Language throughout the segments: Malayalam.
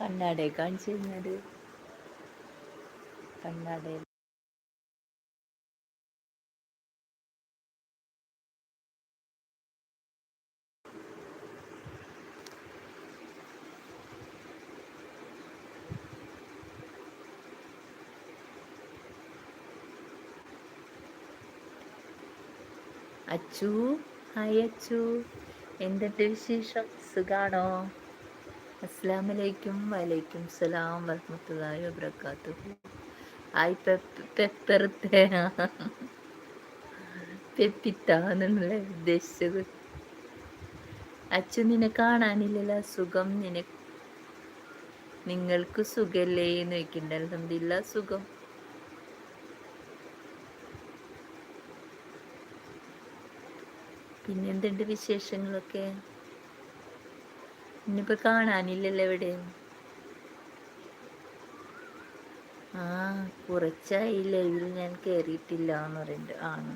കണ്ണാടയെ കാണിച്ചു കഴിഞ്ഞാൽ കണ്ണാടയിൽ അച്ചു ഹായ് അച്ചു. എന്തുണ്ട് വിശേഷം? സുഖാണോ? അസ്സാമലൈക്കും വലൈക്കും സലാം വറഹമത്തല്ലാഹി വബർക്കാത്തു ഹായ് പെപ്പറത്തെ പെപ്പിത്താന്നുള്ള ഉദ്ദേശിച്ചത്. അച്ചു നിന്നെ കാണാനില്ലല്ലോ? സുഖം നിന നിങ്ങൾക്ക് സുഖല്ലേ എന്ന് വെക്കണ്ടല്ലോ സുഖം. പിന്നെ എന്തുണ്ട് വിശേഷങ്ങളൊക്കെ? ഇന്നിപ്പോ കാണാനില്ലല്ലോ എവിടെ ആ കുറച്ചായി ലൈവിൽ ഞാൻ കേറിയിട്ടില്ല എന്ന് പറയുന്നുണ്ട് ആണ്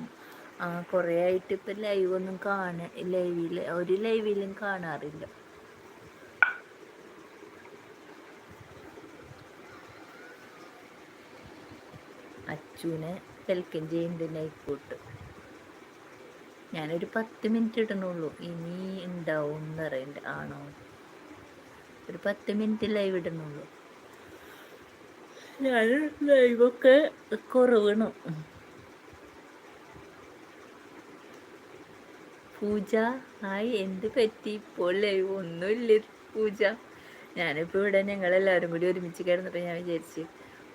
ആ കുറേ ആയിട്ട് ഇപ്പൊ ലൈവ് ഒന്നും കാണ ലൈവിൽ ഒരു ലൈവിലും കാണാറില്ല. അച്ചുവിനെ വെൽക്കം ചെയ്യുന്നുണ്ട് നൈക്കോട്ട് ഞാനൊരു പത്ത് മിനിറ്റ് ഇടണുള്ളൂ ഇനി ഉണ്ടാവും എന്നറിയണ്ട ആണോ? ഒരു പത്ത് മിനിറ്റ് ലൈവ് ഇടണുള്ളൂ ഞാൻ ലൈവൊക്കെ കുറവണു. പൂജ ആയി എന്ത് പറ്റി? ഇപ്പോൾ ലൈവ് ഒന്നുമില്ല പൂജ. ഞാനിപ്പോൾ ഇവിടെ ഞങ്ങളെല്ലാവരും കൂടി ഒരുമിച്ച് കിടന്നപ്പോൾ ഞാൻ വിചാരിച്ച്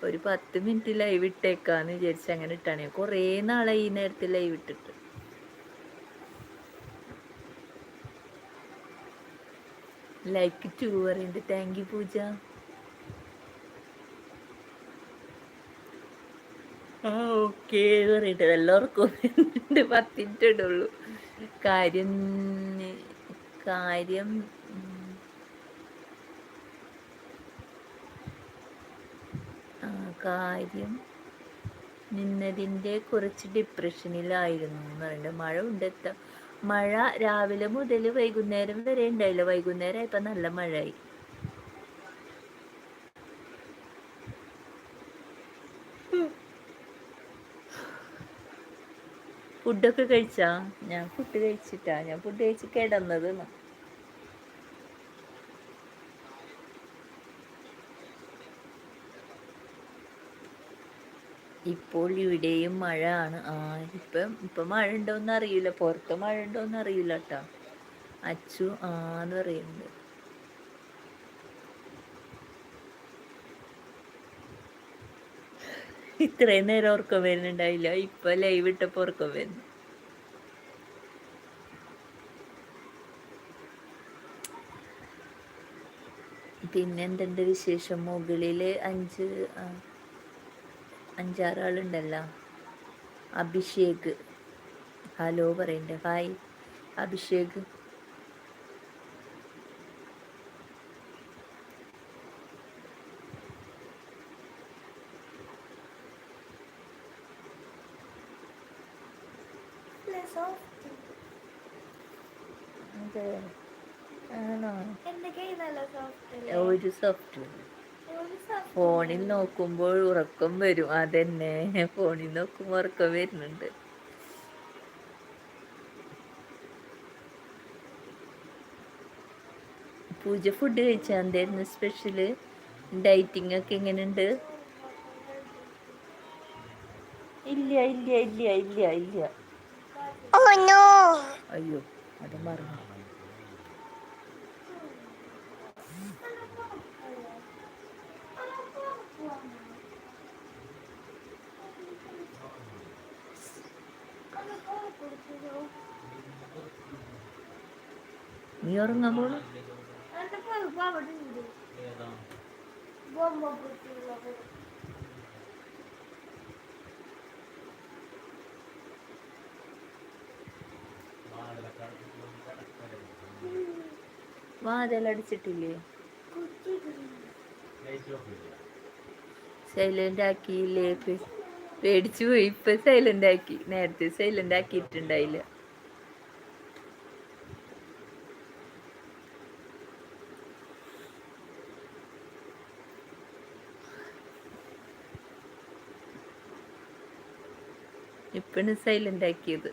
ഒരു പത്ത് മിനിറ്റ് ലൈവ് ഇട്ടേക്കാന്ന് വിചാരിച്ച് അങ്ങനെ ഇട്ടാണ്. കുറേ നാളായി ഈ നേരത്തെ ലൈവ് ഇട്ടിട്ട്. ലൈക്ക് ടു പറയുന്നുണ്ട് താങ്ക് യു പൂജ ഓക്കെ പറയട്ടെ എല്ലാവർക്കും എന്റെ പത്തിന്റെ കാര്യം കാര്യം കാര്യം നിന്നതിന്റെ കുറച്ച് ഡിപ്രഷനിലായിരുന്നു എന്ന് പറയുന്നത് മഴ ഉണ്ടെത്താം മഴ രാവിലെ മുതൽ വൈകുന്നേരം വരെ ഉണ്ടായില്ല. വൈകുന്നേരം ഇപ്പൊ നല്ല മഴയായി. ഫുഡൊക്കെ കഴിച്ചാ? ഞാൻ ഫുഡ് കഴിച്ചിട്ടാ. ഞാൻ ഫുഡ് കഴിച്ച് കിടന്നത്. ഇപ്പോൾ ഇവിടെയും മഴ ആണ് ആ ഇപ്പം ഇപ്പം മഴ ഉണ്ടോന്ന് അറിയില്ല. പുറത്ത് മഴ ഉണ്ടോന്ന് അറിയില്ല കേട്ടോ അച്ചു ആന്ന് പറയുന്നുണ്ട്. ഇത്രയും നേരം ഉറക്കം വരുന്നുണ്ടായില്ല. ഇപ്പൊ ലൈവ് ഇട്ടപ്പോ ഉറക്കം വരുന്നു. പിന്നെന്തെന്റെ വിശേഷം? മുകളിൽ അഞ്ച് അഞ്ചാറ് ആളുണ്ടല്ലോ അഭിഷേക്. ഹലോ പറയണ്ട. ഹായ്. അഭിഷേക്. ഒരു സോഫ്റ്റ് ഫോണിൽ നോക്കുമ്പോൾ ഉറക്കം വരും. അതന്നെ. ഫോണിൽ നോക്കുമ്പോൾ ഉറക്കം വരുന്നുണ്ട്. പൂജ ഫുഡ് കഴിച്ചാൽ എന്തായിരുന്നു സ്പെഷ്യൽ ഡയറ്റിംഗ് ഒക്കെ എങ്ങനെയുണ്ട്? ഇല്ല ഇല്ല ഇല്ല ഇല്ല ഇല്ല. അയ്യോ അത് മറന്നു. നീ ഉറങ്ങാൻ പോണു വാതിലടിച്ചിട്ടില്ലേ? സൈലന്റ് ആക്കിയില്ലേ? പേടിച്ചു പോയി. ഇപ്പൊ സൈലന്റ് ആക്കി. നേരത്തെ സൈലന്റ് ആക്കിയിട്ടുണ്ടായില്ല ഇപ്പണ് സൈലന്റ് ആക്കിയത്.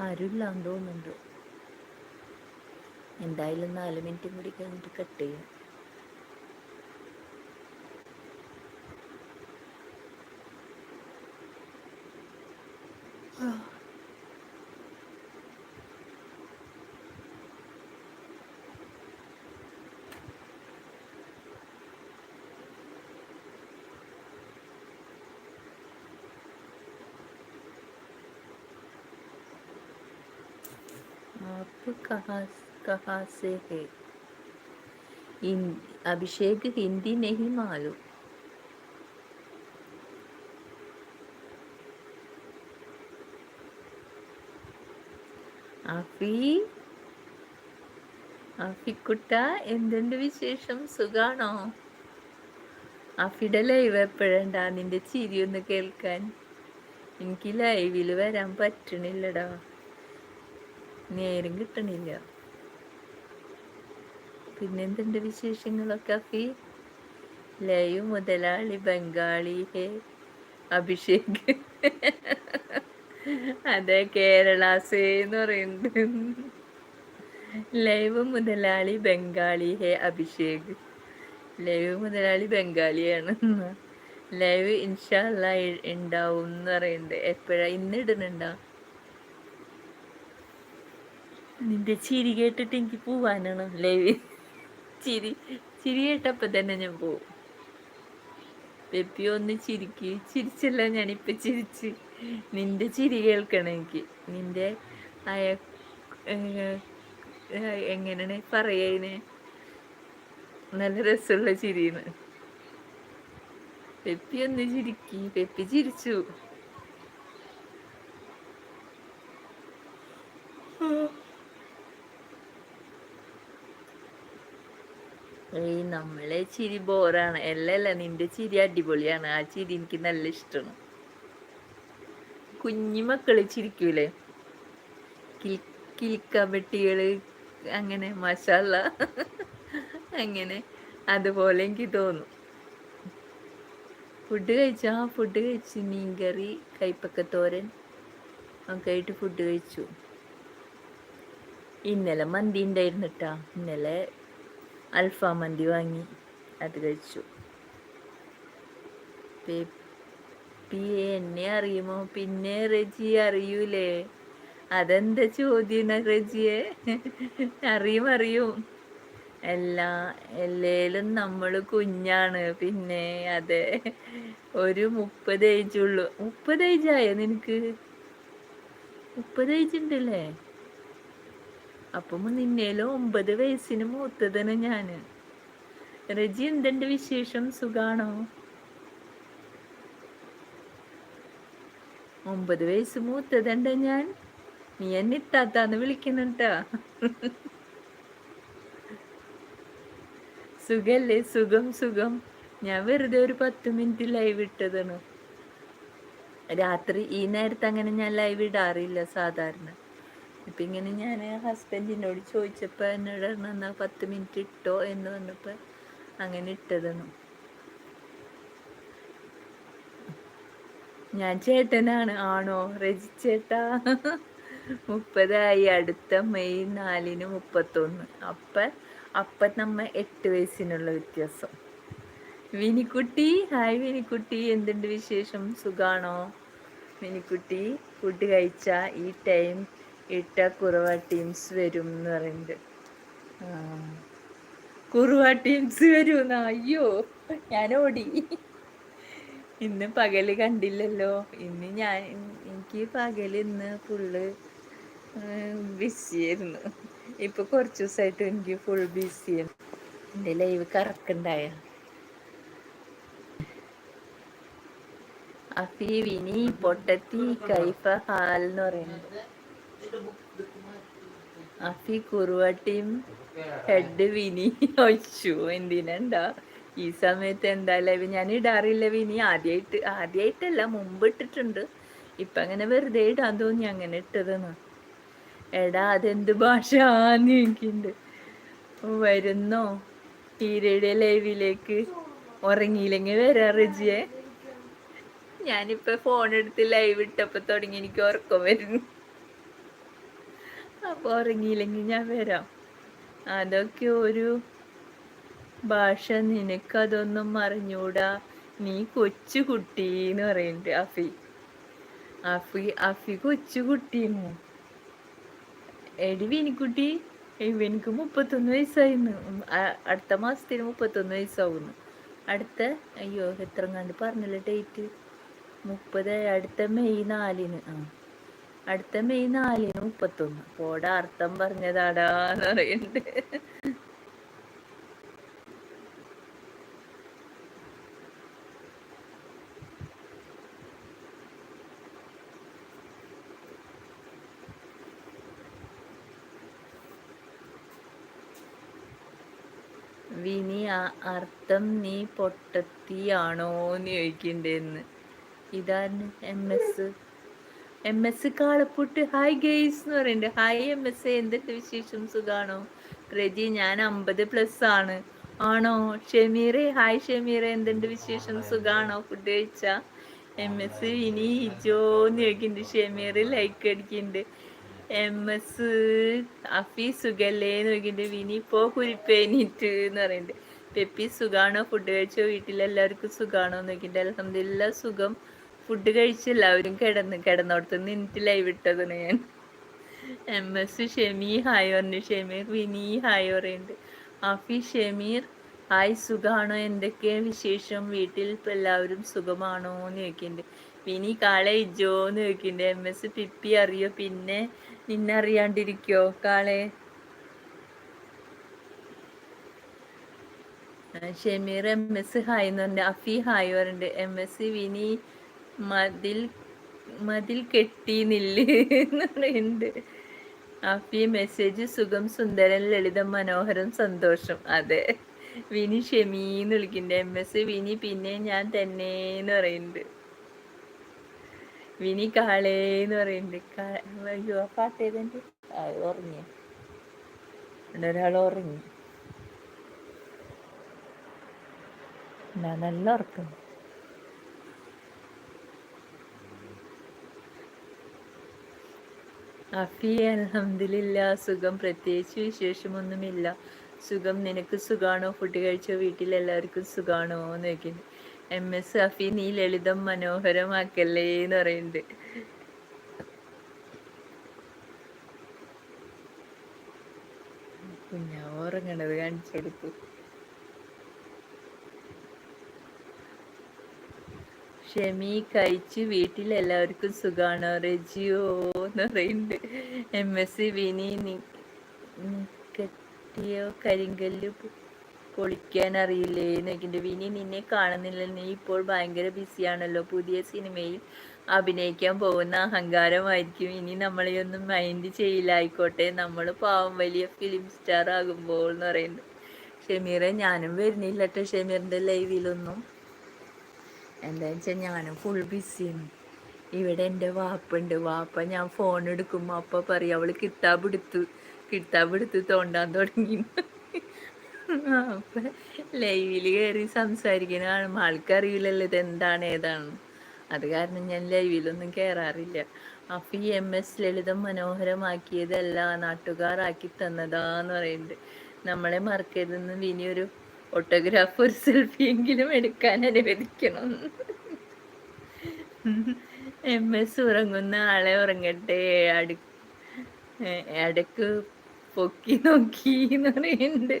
ആരുമില്ലാന്ന് തോന്നുന്നുണ്ട്. എന്തായാലും നാല് മിനിറ്റും കൂടി കഴിഞ്ഞിട്ട് കട്ട് ചെയ്യും. आप कहाँ कहाँ से है हिं- अभिषेक हिंदी नहीं मालूम അഫി അഫിക്കുട്ട എന്തുണ്ട് വിശേഷം സുഖാണോ അഫിയുടെ ലൈവ് എപ്പോഴണ്ടാ നിന്റെ ചിരി ഒന്ന് കേൾക്കാൻ എനിക്ക് ലൈവിൽ വരാൻ പറ്റണില്ലടാ നേരം കിട്ടണില്ല. പിന്നെന്തുണ്ട് വിശേഷങ്ങളൊക്കെ അഫി? ലൈവ് മുതലാളി ബംഗാളി ഹേ അഭിഷേക്. അതെ കേരളാസേ എന്ന് പറയുന്നത്. ലൈവ് മുതലാളി ബംഗാളി ഹേ അഭിഷേക്. ലൈവ് മുതലാളി ബംഗാളിയാണ്. ലൈവ് ഇൻഷാല്ല ഉണ്ടാവും എന്ന് പറയുന്നുണ്ട്. എപ്പോഴാ? ഇന്ന് നിന്റെ ചിരി കേട്ടിട്ട് എനിക്ക് പോവാനാണ് ലൈവ് ചിരി ചിരി കേട്ടപ്പോ തന്നെ ഞാൻ പോവും. പെപ്പി ഒന്ന് ചിരിക്ക്. ചിരിച്ചല്ല ഞാനിപ്പോ ചിരിച്ച്. നിന്റെ ചിരി കേൾക്കണം എനിക്ക്. നിന്റെ അയ എങ്ങനെയാണ് പറയതിന് നല്ല രസമുള്ള ചിരിന്ന് പെപ്പി ഒന്ന് ചിരിക്ക്. പെപ്പി ചിരിച്ചു. ഏയ് നമ്മളെ ചിരി ബോറാണ്. അല്ലല്ല നിന്റെ ചിരി അടിപൊളിയാണ്. ആ ചിരി എനിക്ക് നല്ല ഇഷ്ടമാണ് കുഞ്ഞു മക്കൾ ചിരിക്കൂലേ? കിൽ കിൽക്കബട്ടികൾ അങ്ങനെ മസാല അങ്ങനെ. അതുപോലെ എനിക്ക് തോന്നും. ഫുഡ് കഴിച്ചാ? ഫുഡ് കഴിച്ചു. മീൻകറി കൈപ്പക്കത്തോരൻ ഒക്കെ ആയിട്ട് ഫുഡ് കഴിച്ചു. ഇന്നലെ മന്തി ഉണ്ടായിരുന്നു കേട്ടാ ഇന്നലെ അൽഫാം മന്തി വാങ്ങി. അത് കഴിച്ചു. പെപ്പി എന്നെ അറിയുമോ? പിന്നെ റജി അറിയൂലേ? അതെന്താ ചോദ്യം റജിയെ? അറിയും അറിയും. എല്ലാ എല്ലേലും നമ്മൾ കുഞ്ഞാണ്. പിന്നെ അതെ ഒരു മുപ്പത് ഏജുള്ളൂ മുപ്പത് ഏജായോ നിനക്ക്? മുപ്പത് ഏജ് ഉണ്ടല്ലേ? അപ്പം നിന്നേലും ഒമ്പത് വയസ്സിന് മൂത്തതന ഞാൻ. റജി എന്തുണ്ട് വിശേഷം? സുഖാണോ? ഒമ്പത് വയസ്സ് മൂത്തതണ്ട ഞാൻ? നീ എന്നെ ഇത്താത്താന്ന് വിളിക്കുന്നുണ്ടാ സുഖല്ലേ? സുഖം സുഖം. ഞാൻ വെറുതെ ഒരു പത്ത് മിനിറ്റ് ലൈവ് ഇട്ടതാണ്. രാത്രി ഈ നേരത്തെ അങ്ങനെ ഞാൻ ലൈവ് ഇടാറില്ല സാധാരണ. ഇപ്പം ഇങ്ങനെ ഞാൻ ഹസ്ബൻഡിനോട് ചോദിച്ചപ്പോൾ എന്നോട് എന്നാൽ പത്ത് മിനിറ്റ് ഇട്ടോ? എന്ന് പറഞ്ഞപ്പോൾ അങ്ങനെ ഇട്ടതെന്നു ഞാൻ ചേട്ടനാണ്. ആണോ? രജി ചേട്ടാ. മുപ്പതായി. അടുത്ത മെയ് നാലിന് മുപ്പത്തൊന്ന്. അപ്പ അപ്പ നമ്മ എട്ട് വയസ്സിനുള്ള വ്യത്യാസം. വിനിക്കുട്ടി. ഹായ് വിനിക്കുട്ടി. എന്തുണ്ട് വിശേഷം? സുഖാണോ? വിനിക്കുട്ടി ഫുഡ് കഴിച്ച? ഈ ടൈം ഇട്ട കുറവ ടീംസ് വരും എന്ന് പറയുന്നത് കുറുവ ടീംസ് വരും അയ്യോ ഞാൻ ഓടി. ഇന്ന് പകൽ കണ്ടില്ലല്ലോ. ഇന്ന് ഞാൻ എനിക്ക് പകൽ ഇന്ന് ഫുള്ള് ബിസിയായിരുന്നു ഇപ്പൊ കുറച്ച് ദിവസമായിട്ട് എനിക്ക് ഫുൾ ബിസിയാണ് എന്റെ ലൈവ് കറക്കുണ്ടായ. വിനി പൊട്ടത്തി കൈഫ ഹാൽ എന്ന് പറയുന്നത് അഫി കുറുവ ടീം ഹെഡ് വിനി. ഒച്ചു എന്തിനാ ഈ സമയത്ത് എന്താ ലൈവ് ഞാൻ ഇടാറില്ല വിനി. ആദ്യമായിട്ട് ആദ്യമായിട്ടല്ല മുമ്പ് ഇട്ടിട്ടുണ്ട്. ഇപ്പൊ അങ്ങനെ വെറുതെ ഇടാൻ തോന്നി അങ്ങനെ ഇട്ടതെന്ന്. എടാ അതെന്ത് ഭാഷ എനിക്കുണ്ട്. വരുന്നോ? ഹീരയുടെ ലൈവിലേക്ക്. ഉറങ്ങിയില്ലെങ്കിൽ വരാ റിജിയെ. ഞാനിപ്പോ ഫോൺ എടുത്ത് ലൈവ് ഇട്ടപ്പോൾ തുടങ്ങി എനിക്ക് ഉറക്കം വരുന്നു. അപ്പൊ ഉറങ്ങിയില്ലെങ്കിൽ ഞാൻ വരാം. അതൊക്കെ ഒരു ഭാഷ. നിനക്കതൊന്നും അറിഞ്ഞൂടാ. നീ കൊച്ചു കുട്ടി എന്ന് പറയുന്നുണ്ട് അഫി. അഫി അഫി കൊച്ചു കുട്ടിയെന്നു എടി വിനിക്കുട്ടി ഇവനിക്ക് മുപ്പത്തൊന്ന് വയസ്സായിരുന്നു അടുത്ത മാസത്തിന് മുപ്പത്തൊന്ന് വയസ്സാവുന്നു. അടുത്ത അയ്യോ എത്ര കണ്ട് പറഞ്ഞല്ലോ ഡേറ്റ് മുപ്പത് അടുത്ത മെയ് നാലിന്. ആ. അടുത്ത മെയ് നാലിന് മുപ്പത്തൊന്ന്. പോടാ അർത്ഥം പറഞ്ഞതാടാന്ന് പറയുന്നുണ്ട് വിനി അർത്ഥം നീ പൊട്ടത്തിയാണോന്ന് ചോദിക്കണ്ടേന്ന്. ഇതാണ് എം എസ് എം എസ് കാളപ്പുട്ട്. ഹായ് ഗെയ്സ് എന്ന് പറയുന്നുണ്ട് ഹായ് എം എസ് എന്തൊക്കെ വിശേഷം? സുഖാണോ? പ്രജി ഞാൻ അമ്പത് പ്ലസ് ആണ്. ആണോ? ഷെമീറെ ഹായ് ഷെമീറെ എന്തുണ്ട് വിശേഷം? സുഖാണോ? ഫുഡ് കഴിച്ച? എം എസ് ഇനി ഇജോ എന്ന് ചോദിക്കുന്നുണ്ട് ഷമീർ ലൈക്ക് അടിക്കുന്നുണ്ട് എം എസ് അഫി സുഖല്ലേ എന്ന് ചോദിക്കുന്നുണ്ട് വിനി ഇപ്പോ കുരിപ്പേനിട്ട് എന്ന് പറയുന്നുണ്ട് പെപ്പി സുഖാണോ? ഫുഡ് കഴിച്ചോ? വീട്ടിലെല്ലാവർക്കും സുഖാണോ എന്ന് നോക്കിയിട്ട് അലഹമില്ല സുഖം. ഫുഡ് കഴിച്ച് എല്ലാവരും കിടന്ന് കിടന്നോടത്ത് നിന്നിട്ട് ലൈവ് ഇട്ടതാണ് ഞാൻ. എം എസ് ഷെമി ഹായ് പറഞ്ഞു. ഷെമീർ വിനി ഹായ് പറയുന്നുണ്ട്. അഫി ഷെമീർ ഹായ് സുഖാണോ? എന്തൊക്കെ വിശേഷം? വീട്ടിൽ ഇപ്പം എല്ലാവരും സുഖമാണോ എന്ന് ചോദിക്കുന്നുണ്ട്. വിനി കാളെ ഇജോ എന്ന് ചോദിക്കുന്നുണ്ട്. എം എസ് പിപ്പി അറിയോ? പിന്നെ നിന്നറിയാണ്ടിരിക്കോ കാളെ? ഷെമീർ എം എസ് ഹായ് എന്ന് പറഞ്ഞു അഫി ഹായ് പറഞ്ഞിട്ടുണ്ട് എം എസ് വിനി മതിൽ മതിൽ കെട്ടി നില്ല് പറയുന്നുണ്ട്. ഹാപ്പി മെസ്സേജ് സുഖം സുന്ദരൻ ലളിതം മനോഹരം സന്തോഷം. അതെ. വിനി ഷെമീന്ന് വിളിക്കുന്നുണ്ട്. എം എസ് വിനി പിന്നെ ഞാൻ തന്നെ എന്ന് പറയുന്നുണ്ട്. വിനി കാളേന്ന് പറയുന്നുണ്ട്. അയ്യോ പാട്ട് ഏതെന്റെ ഉറങ്ങിയ ഒരാൾ ഉറങ്ങി. നല്ല ഉറക്കം. അഫി അലഹമില്ല സുഖം. പ്രത്യേകിച്ച് വിശേഷമൊന്നുമില്ല. സുഖം. നിനക്ക് സുഖാണോ? ഫുഡ് കഴിച്ചോ? വീട്ടിലെല്ലാവർക്കും സുഖാണോ? എന്ന് ചോദിക്കുന്നു. എം എസ് അഫി നീ ലളിതം മനോഹരമാക്കല്ലേ എന്ന് പറയുന്നുണ്ട്. കുഞ്ഞാ ഉറങ്ങണത് കാണിച്ചെടുത്തു ഷെമി കഴിച്ച്. വീട്ടിൽ എല്ലാവർക്കും സുഖാണോ? റെജിയോ എന്ന് പറയുന്നുണ്ട്. എം എസ് സി വിനി കെട്ടിയോ കരിങ്കല്ല് പൊളിക്കാൻ അറിയില്ലേ എന്നൊക്കെ വിനി നിന്നെ കാണുന്നില്ല. നീ ഇപ്പോൾ ഭയങ്കര ബിസിയാണല്ലോ. പുതിയ സിനിമയിൽ അഭിനയിക്കാൻ പോകുന്ന അഹങ്കാരമായിരിക്കും. ഇനി നമ്മളെയൊന്നും മൈൻഡ് ചെയ്യില്ല. ആയിക്കോട്ടെ. നമ്മൾ പാവം വലിയ ഫിലിം സ്റ്റാർ ആകുമ്പോൾ എന്ന് പറയുന്നത് ഷമീറെ ഞാനും വരുന്നില്ല കേട്ടോ ലൈവിലൊന്നും എന്താ വെച്ചാൽ ഞാനും ഫുൾ ബിസിയാണ് ഇവിടെ എന്റെ വാപ്പുണ്ട്. വാപ്പ ഞാൻ ഫോൺ എടുക്കുമ്പോൾ അപ്പ പറയും അവൾ കിതാബ് എടുത്തു കിതാബ് എടുത്ത് തോണ്ടാൻ തുടങ്ങി. അപ്പം ലൈവിൽ കയറി സംസാരിക്കുന്ന ആൾക്കറിയില്ലല്ലോ ഇത് എന്താണ് ഏതാണ്. അത് കാരണം ഞാൻ ലൈവിലൊന്നും കയറാറില്ല അപ്പം ഈ എം എസ് ലളിതം മനോഹരമാക്കിയതല്ല നാട്ടുകാരാക്കി തന്നതാന്ന് പറയുന്നുണ്ട്. നമ്മളെ മറക്കരുതെന്ന് വിനി ഒരു ഓട്ടോഗ്രാഫ് ഒരു സെൽഫിയെങ്കിലും എടുക്കാൻ അനുവദിക്കണം. എം എസ് ഉറങ്ങുന്ന ആളെ ഉറങ്ങട്ടെ അടു ഇടയ്ക്ക് പൊക്കി നോക്കി എന്ന് പറയുന്നുണ്ട്.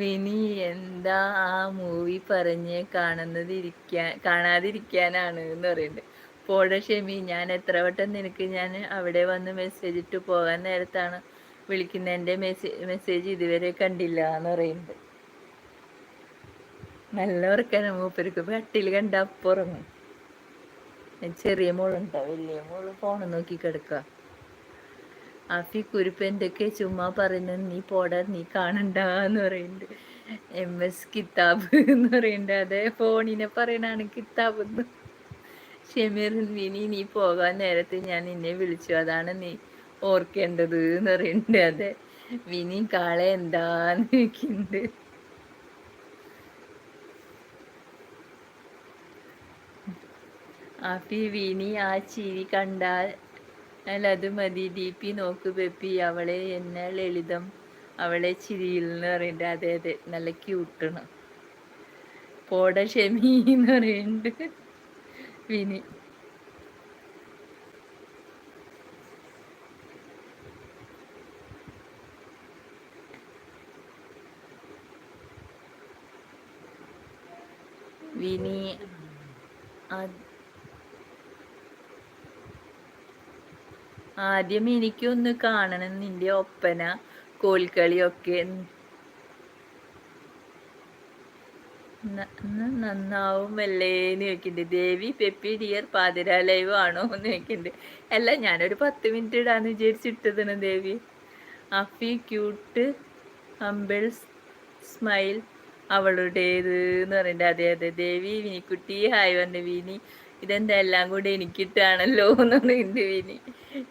വിനി എന്താ ആ മൂവി പറഞ്ഞ് കാണുന്നതിരിക്കാൻ കാണാതിരിക്കാനാണ് എന്ന് പറയുന്നുണ്ട്. പോട ഷെമി ഞാൻ എത്ര വട്ടം നിനക്ക് ഞാൻ അവിടെ വന്ന് മെസ്സേജ് ഇട്ട് പോകാൻ നേരത്താണ് വിളിക്കുന്ന എന്റെ മെസ്സേജ് മെസ്സേജ് ഇതുവരെ കണ്ടില്ല എന്ന് പറയുന്നുണ്ട്. നല്ല ഉറക്കാണ് മൂപ്പർക്ക്. കട്ടിൽ കണ്ട അപ്പുറങ്ങും ചെറിയ മോളുണ്ടോ? വലിയ മോൾ ഫോണ് നോക്കി കിടക്കുക ആഫി കുരുപ്പ് എന്തൊക്കെ ചുമ്മാ പറയുന്നു നീ പോടാ നീ കാണണ്ടെന്ന് പറയുന്നുണ്ട്. എം എസ് കിതാബ് എന്ന് പറയുന്നുണ്ട്. അതെ ഫോണിനെ പറയണാണ് കിതാബ് എന്ന്. ഷെമീർ വിനി നീ പോകാൻ നേരത്തെ ഞാൻ നിന്നെ വിളിച്ചു. അതാണ് നീ ഓർക്കേണ്ടത് എന്ന് പറയുന്നുണ്ട്. അതെ വിനി കാളെ എന്താന്ന് ചോദിക്കുന്നുണ്ട്. ആഫി വീണി ആ ചിരി കണ്ടാൽ അത് മതി. ഡി പി നോക്ക് പെപ്പി അവളെ എന്നെ ലളിതം അവളെ ചിരിയിൽ എന്ന് പറയുന്നുണ്ട്. അതെ അതെ നല്ല ക്യൂട്ടാണ് പോട ഷെമി എന്ന് പറയുന്നുണ്ട്. വിനി വിനി ആദ്യം എനിക്കൊന്ന് കാണണം നിന്റെ ഒപ്പന കോൽക്കളിയൊക്കെ നന്നാവുമല്ലേ എന്ന് ചോദിക്കുന്നുണ്ട് ദേവി പെപ്പി ഡിയർ പാതിര ലൈവ് ആണോ എന്ന് ചോദിക്കുന്നുണ്ട് അല്ല ഞാനൊരു പത്ത് മിനിറ്റ് ഇടാന്ന് വിചാരിച്ചിട്ടതാണ് ദേവി. അഫി ക്യൂട്ട് അമ്പിൾ സ്മൈൽ അവളുടേത് എന്ന് പറയുന്നുണ്ട്. അതെ അതെ. ദേവി വിനിക്കുട്ടി ഹായ് പറഞ്ഞു വിനി. ഇതെന്താ എല്ലാം കൂടെ എനിക്കിട്ടാണല്ലോ എന്നാണ് എന്റെ വിനി.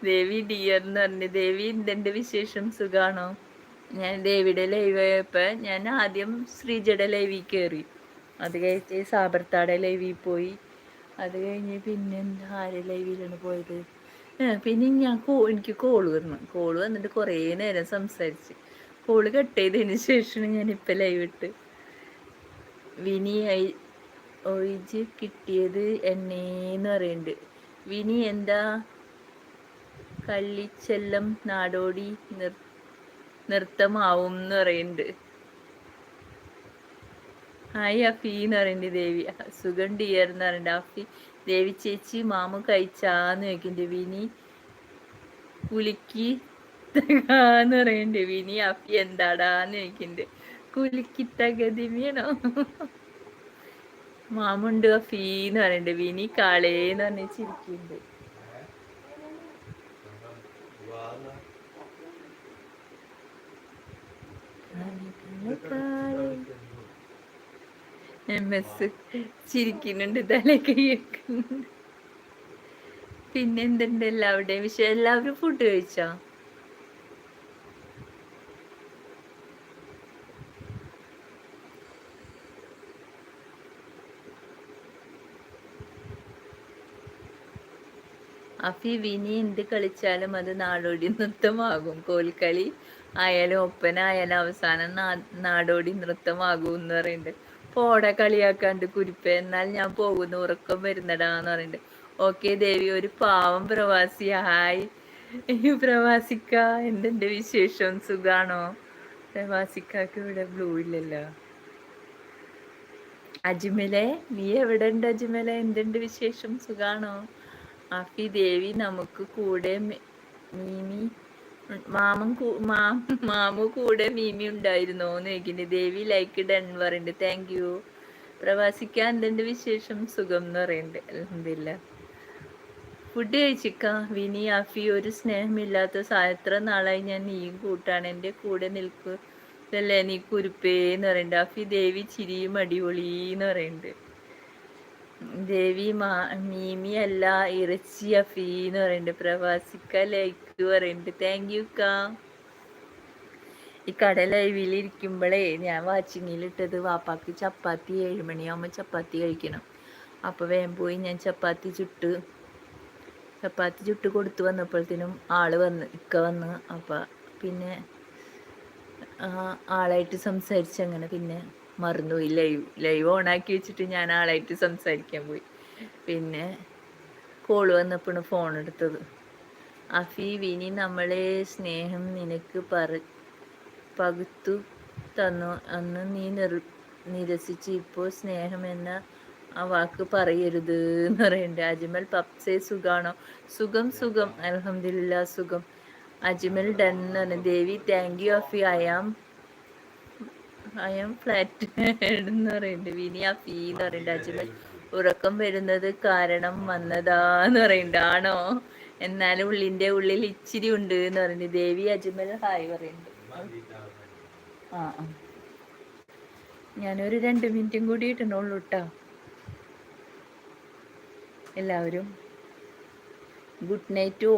ദേവി ഡിയർ എന്ന് പറഞ്ഞു. ദേവി എന്തെന്റെ വിശേഷം സുഖാണോ? ഞാൻ ദേവിയുടെ ലൈവ് ആയപ്പോൾ ഞാൻ ആദ്യം ശ്രീജയുടെ ലൈവിൽ കയറി അത് കഴിഞ്ഞ് സാബർത്താടെ ലൈവിൽ പോയി. അത് കഴിഞ്ഞ് പിന്നെ ആരെ ലൈവിലാണ് പോയത്? പിന്നെ ഞാൻ കോ എനിക്ക് കോൾ വരണം കോൾ വന്നിട്ട് കുറേ നേരം സംസാരിച്ച്. കോൾ കട്ട് ചെയ്തതിന് ശേഷമാണ് ഞാനിപ്പോൾ ലൈവ് ഇട്ട് വിനി ഒഴിച്ച് കിട്ടിയത് എണ്ണേന്ന് പറയുന്നുണ്ട് വിനി എന്താ? കള്ളിച്ചെല്ലം നാടോടി നിർ നൃത്തമാവും എന്ന് പറയുന്നുണ്ട് ഹായ് അഫി എന്ന് പറയുന്നുണ്ട് ദേവി. സുഖം ഡിയർ എന്ന് പറയുന്നുണ്ട് അഫി ദേവി ചേച്ചി മാമ കഴിച്ചാന്ന് ചോദിക്കുന്നുണ്ട് വിനി കുലുക്കി എന്ന് പറയുന്നുണ്ട് വിനി അഫി എന്താടാന്ന് ചോദിക്കുന്നുണ്ട് കുലുക്കി തകതിമിയണോ? മാമുണ്ട് ഫീന്ന് എന്ന് പറയുന്നുണ്ട് വിനി കാളേന്ന് പറഞ്ഞ ചിരിക്കുന്നുണ്ട് എം എസ് ചിരിക്കുന്നുണ്ട് തല കൈക്കുന്നുണ്ട് പിന്നെ എന്തുണ്ട്? എല്ലാവരുടെയും വിഷയം എല്ലാവരും ഫുഡ് കഴിച്ചോ? അഫി എന്ത് കളിച്ചാലും അത് നാടോടി നൃത്തമാകും. കോൽക്കളി ആയാലും ഒപ്പന ആയാലും അവസാനം നാടോടി നൃത്തമാകും എന്ന് പറയുന്നുണ്ട് പോട കളിയാക്കാണ്ട് കുരിപ്പ എന്നാൽ ഞാൻ പോകുന്നു ഉറക്കം വരുന്നടാന്ന് പറയുന്നുണ്ട് ഓക്കെ ദേവി ഒരു പാവം പ്രവാസി ഹായ് പ്രവാസിക്ക എന്തെന്റെ വിശേഷം? സുഖാണോ? പ്രവാസിക്കാക്ക് ഇവിടെ ബ്ലൂ ഇല്ലല്ലോ. അജ്മലെ നീ എവിടെ ഉണ്ട് അജ്മലെ? എന്തുണ്ട് വിശേഷം? സുഖാണോ? ആഫി ദേവി നമുക്ക് കൂടെ മീമി മാമൻ മാമു കൂടെ മീമി ഉണ്ടായിരുന്നോ എന്ന് ചോദിക്കുന്നുണ്ട്. ദേവി ലൈക്ക് ഡൺ പറയുന്നുണ്ട് താങ്ക് യു പ്രവാസിക്കാൻ എന്തുണ്ട് വിശേഷം? സുഖം എന്ന് പറയുന്നുണ്ട്. അലഹമില്ല ഫുഡ് കഴിച്ചിക്ക. വിനി ആഫി ഒരു സ്നേഹമില്ലാത്ത എത്ര നാളായി ഞാൻ നീയും കൂട്ടാണ്. എന്റെ കൂടെ നിൽക്കൂ അല്ലേ നീ കുരുപ്പേ എന്ന് പറയുന്നുണ്ട്. ആഫി ദേവി ചിരിയും അടിപൊളി എന്ന് പറയുന്നുണ്ട്. ദേവി മാ മീമി അല്ല ഇറച്ചി അഫീ എന്ന് പറയുന്നുണ്ട് പ്രവാസിക്ക ലൈക്ക് പറയുന്നുണ്ട് താങ്ക് യു കാ. ഈ കട ലൈവിലിരിക്കുമ്പോഴേ ഞാൻ വാച്ചിങ്ങിലിട്ടത് വാപ്പാക്ക് ചപ്പാത്തി ഏഴുമണിയാകുമ്പോൾ ചപ്പാത്തി കഴിക്കണം. അപ്പോൾ വേഗം പോയി ഞാൻ ചപ്പാത്തി ചുട്ട് ചപ്പാത്തി ചുട്ട് കൊടുത്തു വന്നപ്പോഴത്തേനും ആൾ വന്ന് ഇക്ക വന്ന്. അപ്പം പിന്നെ ആളായിട്ട് സംസാരിച്ച് അങ്ങനെ പിന്നെ മറന്നുപോയി ലൈവ് ലൈവ് ഓൺ ആക്കി വെച്ചിട്ട് ഞാൻ ആളായിട്ട് സംസാരിക്കാൻ പോയി. പിന്നെ കോൾ വന്നപ്പോഴാണ് ഫോൺ എടുത്തത്. അഫി വിനി നമ്മളെ സ്നേഹം നിനക്ക് പറ പകുത്തു തന്നു. അന്ന് നീ നിർ നിരസിച്ച് ഇപ്പോൾ സ്നേഹം എന്ന ആ വാക്ക് പറയരുത് എന്ന് പറയുന്നുണ്ട് അജ്മൽ പപ്സേ സുഖാണോ? സുഖം സുഖം. അലഹമില്ല സുഖം. അജ്മൽ ഡൻ എന്ന് പറഞ്ഞു. Devi thank you Afi. I am am flat എന്ന് പറയുന്നുണ്ട് വിനി ആ ഫീ എന്ന് പറയുന്നുണ്ട് അജ്മൽ ഉറക്കം വരുന്നത് കാരണം വന്നതാന്ന് പറയുന്നുണ്ട് ആണോ? എന്നാലും ഉള്ളിന്റെ ഉള്ളിൽ ഇച്ചിരി ഉണ്ട് എന്ന് പറയുന്നുണ്ട് ദേവി അജ്മൽ ഹായ് പറയുന്നുണ്ട് ആ ഞാനൊരു രണ്ട് മിനിറ്റും കൂടി ഇട്ടണുള്ളൂ കേട്ടോ എല്ലാവരും good night to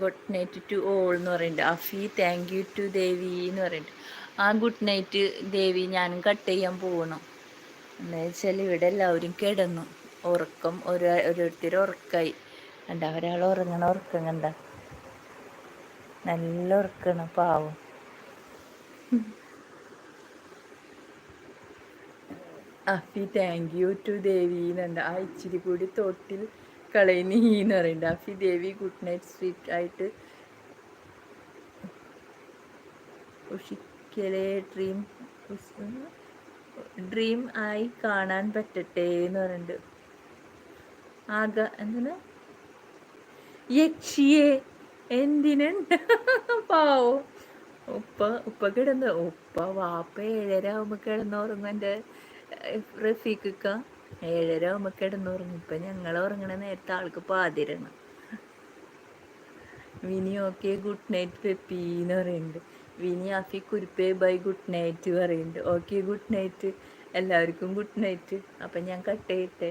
good night to all എന്ന് പറയുന്നുണ്ട് Afi thank you to Devi എന്ന് പറയുന്നുണ്ട് ആ ഗുഡ് നൈറ്റ് ദേവി ഞാനും കട്ട് ചെയ്യാൻ പോകണം എന്താ വെച്ചാൽ ഇവിടെ എല്ലാവരും കിടന്നു. ഉറക്കം ഒരു ഓരോരുത്തർ ഉറക്കായി. കണ്ട ഒരാൾ ഉറങ്ങണ ഉറക്കം നല്ല ഉറക്കണം പാവം. Afi thank you to Devi എന്നുണ്ട് ആ ഇച്ചിരി കൂടി തൊട്ടിൽ ഈ എന്ന് പറയുന്നുണ്ട്. Afi Devi good night sweet ആയിട്ട്. ഉഷിക്കലെ ഡ്രീം ഡ്രീം ആയി കാണാൻ പറ്റട്ടെ എന്ന് പറയുന്നുണ്ട് ആക എന്താണ്? യക്ഷിയെ എന്തിനുണ്ട് പാവോ. ഉപ്പ ഉപ്പ കിടന്ന് ഉപ്പ വാപ്പ ഏഴര ആവുമ്പോ കിടന്നുറങ്ങും എന്റെ റഫീഖിക്ക. ഏഴര ആവുമ്പോ കിടന്നുറങ്ങും. ഇപ്പം ഞങ്ങൾ ഉറങ്ങണ നേരത്തെ ആൾക്ക് പാതിരണം. Vini okay good night Peppi എന്ന് പറയുന്നുണ്ട്. വിനി ആഫി കുരുപ്പേ ബൈ ഗുഡ് നൈറ്റ് പറയുന്നുണ്ട്. Okay good night. എല്ലാവർക്കും ഗുഡ് നൈറ്റ്. അപ്പം ഞാൻ കട്ട് ചെയ്യട്ടെ.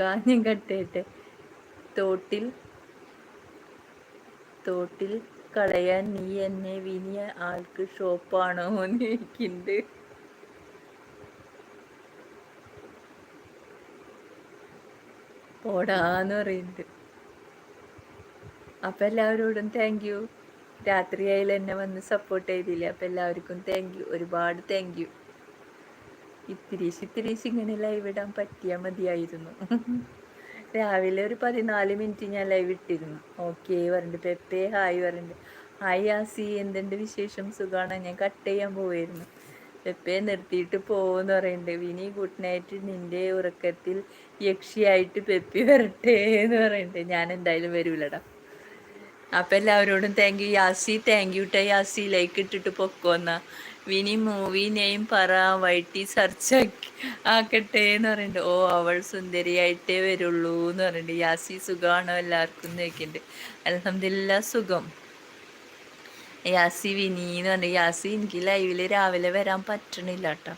കാ ഞാൻ കട്ട് ചെയ്യട്ടെ. തോട്ടിൽ തോട്ടിൽ കളയാൻ നീ എന്നെ വിനിയ ആൾക്ക് ഷോപ്പാണോ എന്ന് എനിക്കുണ്ട് പോടാന്ന് പറയുന്നുണ്ട്. അപ്പം എല്ലാവരോടും താങ്ക് യു രാത്രിയായാലും എന്നെ വന്ന് സപ്പോർട്ട് ചെയ്തില്ല? അപ്പം എല്ലാവർക്കും താങ്ക് യു ഒരുപാട് താങ്ക് യു ഇത്തിരീശ് ഇത്തിരീശ് ഇങ്ങനെ ലൈവ് ഇടാൻ പറ്റിയാൽ മതിയായിരുന്നു. രാവിലെ ഒരു പതിനാല് മിനിറ്റ് ഞാൻ ലൈവ് ഇട്ടിരുന്നു. ഓക്കെ പറഞ്ഞിട്ട് പെപ്പേ ഹായ് പറഞ്ഞിട്ട്. ഹായ് ആസി എന്തുണ്ട് വിശേഷം? സുഖമാണ് ഞാൻ കട്ട് ചെയ്യാൻ പോവായിരുന്നു. പെപ്പയെ നിർത്തിയിട്ട് പോവെന്ന് പറയുന്നുണ്ട് വിനി ഗുഡ് നൈറ്റ് നിന്റെ ഉറക്കത്തിൽ യക്ഷിയായിട്ട് പെപ്പി വരട്ടെ എന്ന് പറയുന്നുണ്ട് ഞാൻ എന്തായാലും വരൂലടാ. അപ്പം എല്ലാവരോടും thank you Yasi. Thank you tie Yasi. Like ഇട്ടിട്ട് പൊക്കോന്ന. വിനി മൂവി നെയിം പറ വൈറ്റി സെർച്ച് ആക്കട്ടെ എന്ന് പറയുന്നുണ്ട് ഓ അവൾ സുന്ദരിയായിട്ടേ വരുള്ളൂ എന്ന് പറയുന്നുണ്ട് യാസി സുഖമാണോ എല്ലാവർക്കും നോക്കിയിട്ടുണ്ട് അലഹമില്ല സുഖം. യാസി വിനി എന്ന് പറഞ്ഞു യാസി എനിക്ക് ലൈവിൽ രാവിലെ വരാൻ പറ്റണില്ല കേട്ടോ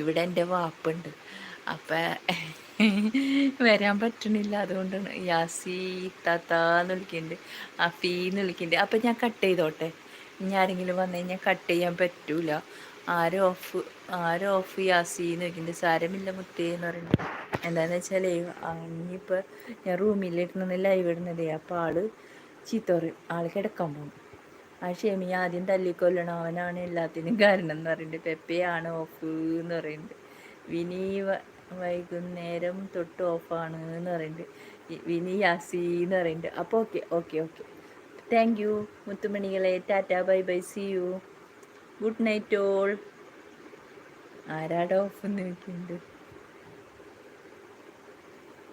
ഇവിടെ എന്റെ വാപ്പുണ്ട്. അപ്പം വരാൻ പറ്റണില്ല. അതുകൊണ്ടാണ് യാസി താത്താന്ന് വിളിക്കുന്നുണ്ട് അഫീന്ന് വിളിക്കുന്നുണ്ട് അപ്പം ഞാൻ കട്ട് ചെയ്തോട്ടെ. ഇനി ആരെങ്കിലും വന്നു കഴിഞ്ഞാൽ കട്ട് ചെയ്യാൻ പറ്റൂല. ആരും ഓഫ് ആരും ഓഫ് യാസിന്ന് വെക്കുന്നുണ്ട് സാരമില്ല മുത്തേ എന്ന് പറയുന്നത് എന്താണെന്ന് വെച്ചാൽ ഇനിയിപ്പോൾ ഞാൻ റൂമിലിരുന്ന് ലൈവ് ഇടുന്നതേ. അപ്പോൾ ആൾ ചീത്ത ആൾ കിടക്കാൻ പോകും ആ ഷെമി ആദ്യം തല്ലിക്കൊല്ലണം. അവനാണ് എല്ലാത്തിനും കാരണം എന്ന് പറയുന്നുണ്ട് പെപ്പയാണ് ഓഫ് എന്ന് പറയുന്നുണ്ട് വിനി വൈകുന്നേരം തൊട്ട് ഓഫാണ് എന്ന് പറയുന്നുണ്ട് വിനി യാസി എന്ന് പറയുന്നുണ്ട് അപ്പോൾ okay okay okay thank you മുത്തുമണികളെ. Tata bye bye see you good night all ആരാടോ off എന്ന് ചോദിക്കുന്നുണ്ട്